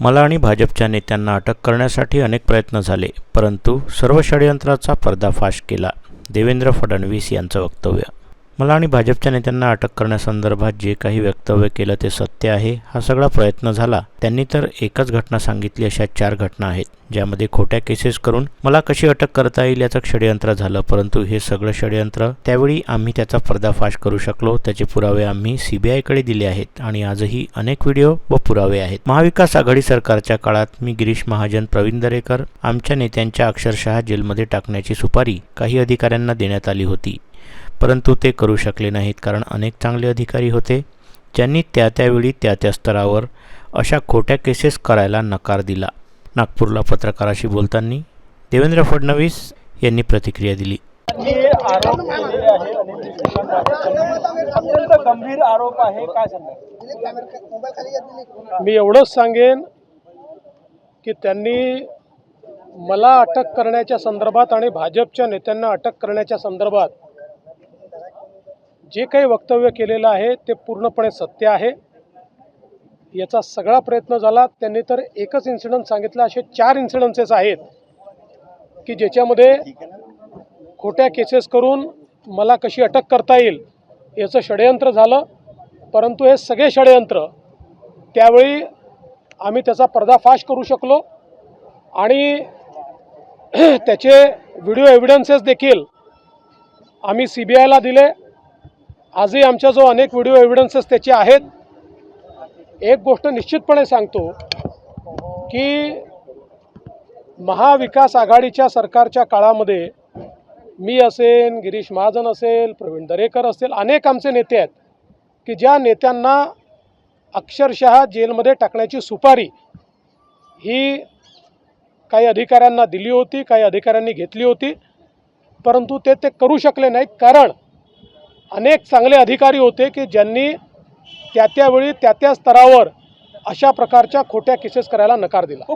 मला आणि भाजपच्या नेत्यांना अटक करण्यासाठी अनेक प्रयत्न झाले परंतु सर्व षडयंत्राचा पर्दाफाश केला. देवेंद्र फडणवीस यांचं वक्तव्य मला आणि भाजपच्या नेत्यांना अटक करण्यासंदर्भात जे काही वक्तव्य केलं ते सत्य आहे हा सगळा प्रयत्न झाला. त्यांनी तर एकच घटना सांगितली अशा चार घटना आहेत ज्यामध्ये खोट्या केसेस करून मला कशी अटक करता येईल याचं षडयंत्र झालं. परंतु हे सगळं षडयंत्र त्यावेळी आम्ही त्याचा पर्दाफाश करू शकलो. त्याचे पुरावे आम्ही सीबीआयकडे दिले आहेत आणि आजही अनेक व्हिडिओ व पुरावे आहेत. महाविकास आघाडी सरकारच्या काळात मी गिरीश महाजन प्रवीण दरेकर आमच्या नेत्यांच्या अक्षरशः जेलमध्ये टाकण्याची सुपारी काही अधिकाऱ्यांना देण्यात आली होती. परंतु ते करू शकले नाहीत कारण अनेक चांगले अधिकारी होते ज्यांनी त्या त्यावेळी त्या त्या स्तरावर अशा खोट्या केसेस करायला नकार दिला. नागपूरला पत्रकाराशी बोलताना देवेंद्र फडणवीस यांनी प्रतिक्रिया दिली. आरोप अत्यंत गंभीर आरोप आहे काय सांगा मी एवढंच सांगेन की त्यांनी मला अटक करण्याच्या संदर्भात आणि भाजपच्या नेत्यांना अटक करण्याच्या संदर्भात जे काही वक्तव्य केलेलं आहे ते पूर्णपणे सत्य आहे. याचा सगळा प्रयत्न झाला. त्यांनी तर एकच इन्सिडंट सांगितलं. असे चार इन्सिडन्सेस आहेत की ज्याच्यामध्ये खोट्या केसेस करून मला कशी अटक करता येईल याचं षडयंत्र झालं. परंतु हे सगळे षडयंत्र त्यावेळी आम्ही त्याचा पर्दाफाश करू शकलो आणि त्याचे व्हिडिओ एव्हिडन्सेस देखील आम्ही सी बी आयला दिले. आजही आमच्या जो अनेक व्हिडिओ एव्हिडन्सेस त्याचे आहेत. एक गोष्ट निश्चितपणे सांगतो की महाविकास आघाडीच्या सरकारच्या काळामध्ये मी असेल गिरीश महाजन असेल प्रवीण दरेकर असेल अनेक आमचे नेते आहेत की ज्या नेत्यांना अक्षरशः जेलमध्ये टाकण्याची सुपारी ही काही अधिकाऱ्यांना दिली होती काही अधिकाऱ्यांनी घेतली होती. परंतु ते ते करू शकले नाहीत. कारण अनेक चांगले अधिकारी होते की ज्यांनी त्या त्यावेळी त्या त्या स्तरावर अशा प्रकारच्या खोट्या केसेस करायला नकार दिला.